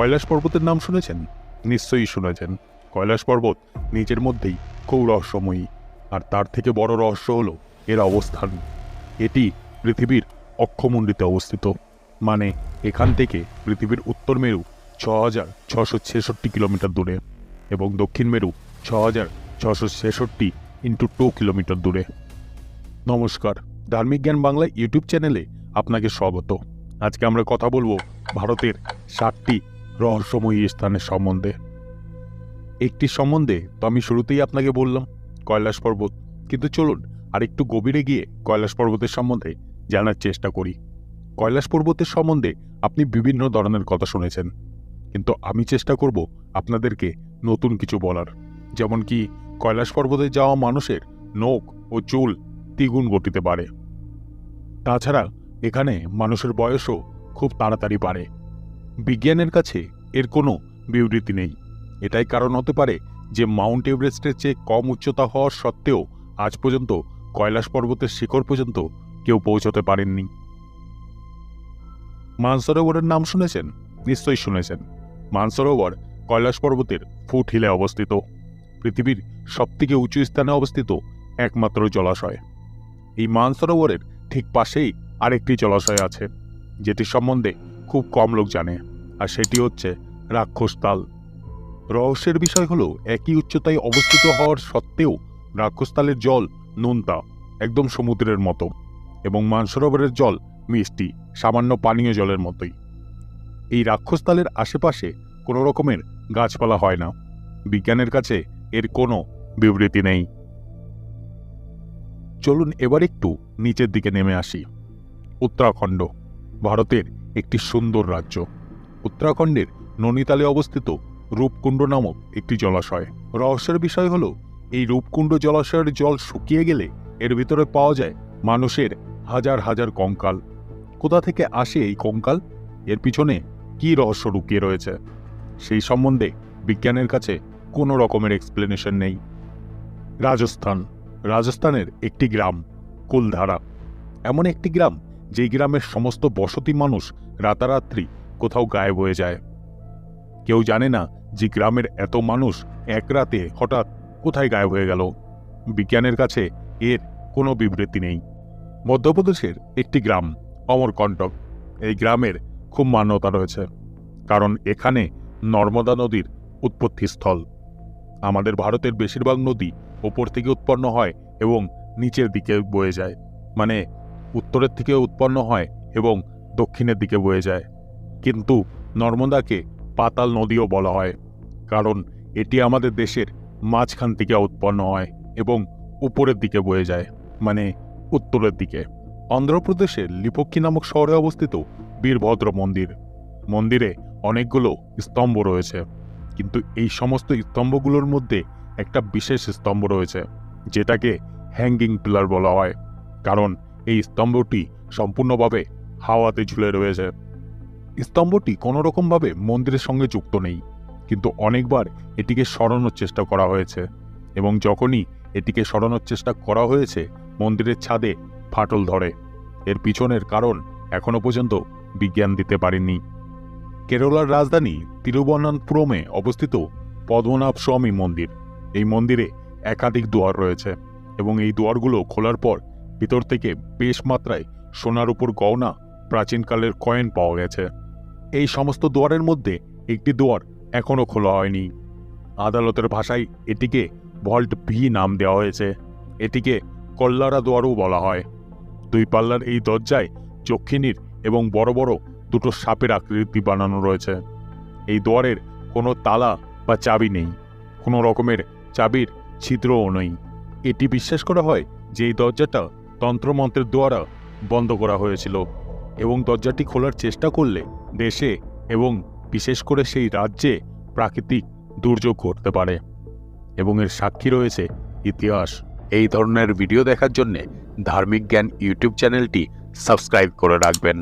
কৈলাস পর্বতের নাম শুনেছেন? নিশ্চয়ই শুনেছেন। কৈলাস পর্বত নিজের মধ্যেই খুব রহস্যময়ী। আর তার থেকে বড় রহস্য হলো এর অবস্থান। এটি পৃথিবীর অক্ষমণ্ডিতে অবস্থিত। মানে এখান থেকে পৃথিবীর উত্তর মেরু ছ হাজার ছশো ছেষট্টি কিলোমিটার দূরে এবং দক্ষিণ মেরু ছ হাজার ছশো ছেষট্টি ইন্টু টু কিলোমিটার দূরে। নমস্কার। ধার্মিক জ্ঞান বাংলা ইউটিউব চ্যানেলে আপনাকে স্বাগত। আজকে আমরা কথা বলব ভারতের ষাটটি রহস্যময়ী স্থানের সম্বন্ধে। একটি সম্বন্ধে তো আমি শুরুতেই আপনাকে বললাম, কৈলাস পর্বত। কিন্তু চলুন আর একটু গভীরে গিয়ে কৈলাস পর্বতের সম্বন্ধে জানার চেষ্টা করি। কৈলাস পর্বতের সম্বন্ধে আপনি বিভিন্ন ধরনের কথা শুনেছেন। কিন্তু আমি চেষ্টা করব আপনাদেরকে নতুন কিছু বলার। যেমন কি, কৈলাস পর্বতে যাওয়া মানুষের নখ ও চুল দ্বিগুণ গতিতে পারে তাছাড়া এখানে মানুষের বয়সও খুব তাড়াতাড়ি বাড়ে। বিজ্ঞানের কাছে এর কোনো বিবৃতি নেই। এটাই কারণ হতে পারে যে মাউন্ট এভারেস্টের চেয়ে কম উচ্চতা হওয়ার সত্ত্বেও আজ পর্যন্ত কৈলাস পর্বতের শিখর পর্যন্ত কেউ পৌঁছতে পারেননি। মানসরোবরের নাম শুনেছেন? নিশ্চয়ই শুনেছেন। মানসরোবর কৈলাস পর্বতের ফুট হিলে অবস্থিত। পৃথিবীর সবথেকে উঁচু স্থানে অবস্থিত একমাত্র জলাশয়। এই মানসরোবরের ঠিক পাশেই আরেকটি জলাশয় আছে, যেটি সম্বন্ধে খুব কম লোক জানে। আর সেটি হচ্ছে রাক্ষসতাল রহস্যের বিষয় হলো, একই উচ্চতায় অবস্থিত হওয়ার সত্ত্বেও রাক্ষসতালের জল নোনতা, একদম সমুদ্রের মতো এবং মানসরোবরের জল মিষ্টি, সামান্য পানীয় জলের মতোই। এই রাক্ষসতালের আশেপাশে কোনো রকমের গাছপালা হয় না। বিজ্ঞানের কাছে এর কোনো বিবৃতি নেই। চলুন এবার একটু নিচের দিকে নেমে আসি। উত্তরাখণ্ড, ভারতের একটি সুন্দর রাজ্য। উত্তরাখণ্ডের ননিতালে অবস্থিত রূপকুণ্ড নামক একটি জলাশয়। রহস্যের বিষয় হল, এই রূপকুণ্ড জলাশয়ের জল শুকিয়ে গেলে এর ভিতরে পাওয়া যায় মানুষের হাজার হাজার কঙ্কাল। কোথা থেকে আসে এই কঙ্কাল? এর পিছনে কী রহস্য লুকিয়ে রয়েছে? সেই সম্বন্ধে বিজ্ঞানের কাছে কোনো রকমের এক্সপ্লেনেশন নেই। রাজস্থান। রাজস্থানের একটি গ্রাম, কুলধারা। এমন একটি গ্রাম, যেই গ্রামের সমস্ত বসতি মানুষ রাতারাত্রি কোথাও গায়েব হয়ে যায়। কেউ জানে না যে গ্রামের এত মানুষ এক রাতে হঠাৎ কোথায় গায়েব হয়ে গেল। বিজ্ঞানের কাছে এর কোনো বিবৃতি নেই। মধ্যপ্রদেশের একটি গ্রাম অমরকণ্টক এই গ্রামের খুব মান্যতা রয়েছে। কারণ এখানে নর্মদা নদীর উৎপত্তিস্থল আমাদের ভারতের বেশিরভাগ নদী ওপর থেকে উৎপন্ন হয় এবং নিচের দিকে বয়ে যায়। মানে উত্তরের থেকে উৎপন্ন হয় এবং দক্ষিণের দিকে বয়ে যায়। কিন্তু নর্মদাকে পাতাল নদীও বলা হয়, কারণ এটি আমাদের দেশের মাঝখান থেকে উৎপন্ন হয় এবং উপরের দিকে বয়ে যায় মানে উত্তরের দিকে। অন্ধ্রপ্রদেশের লিপক্ষী নামক শহরে অবস্থিত বীরভদ্র মন্দির, মন্দিরে অনেকগুলো স্তম্ভ রয়েছে, কিন্তু এই সমস্ত স্তম্ভগুলোর মধ্যে একটা বিশেষ স্তম্ভ রয়েছে, যেটাকে হ্যাঙ্গিং পিলার বলা হয়, কারণ এই স্তম্ভটি সম্পূর্ণভাবে হাওয়াতে ঝুলে রয়েছে। স্তম্ভটি কোনো রকমভাবে মন্দিরের সঙ্গে যুক্ত নেই, কিন্তু অনেকবার এটিকে সরানোর চেষ্টা করা হয়েছে এবং যখনই এটিকে সরানোর চেষ্টা করা হয়েছে, মন্দিরের ছাদে ফাটল ধরে। এর পিছনের কারণ এখনও পর্যন্ত বিজ্ঞান দিতে পারেনি। কেরলার রাজধানী তিরুবনন্তপুরমে অবস্থিত পদ্মনাভ স্বামী মন্দির। এই মন্দিরে একাধিক দুয়ার রয়েছে এবং এই দুয়ারগুলো খোলার পর ভিতর থেকে বেশ মাত্রায় সোনার উপর গহনা প্রাচীনকালের কয়েন পাওয়া গেছে। এই সমস্ত দুয়ারের মধ্যে একটি দুয়ার এখনও খোলা হয়নি। আদালতের ভাষায় এটিকে ভল্ট ভি নাম দেওয়া হয়েছে। এটিকে কল্লারা দুয়ারও বলা হয়। দুই পাল্লার এই দরজায় চক্ষিণীর এবং বড় বড় দুটো সাপের আকৃতি বানানো রয়েছে। এই দুয়ারের কোনো তালা বা চাবি নেই। কোনো রকমের চাবির ছিদ্রও নেই। এটি বিশ্বাস করা হয় যে এই দরজাটা তন্ত্রমন্ত্রের দ্বারা বন্ধ করা হয়েছিল এবং দরজাটি খোলার চেষ্টা করলে দেশে এবং বিশেষ করে সেই রাজ্যে প্রাকৃতিক দুর্যোগ ঘটতে পারে। এবং এর সাক্ষী রয়েছে ইতিহাস। এই ধরনের ভিডিও দেখার জন্যে ধার্মিক জ্ঞান ইউটিউব চ্যানেলটি সাবস্ক্রাইব করে রাখবেন।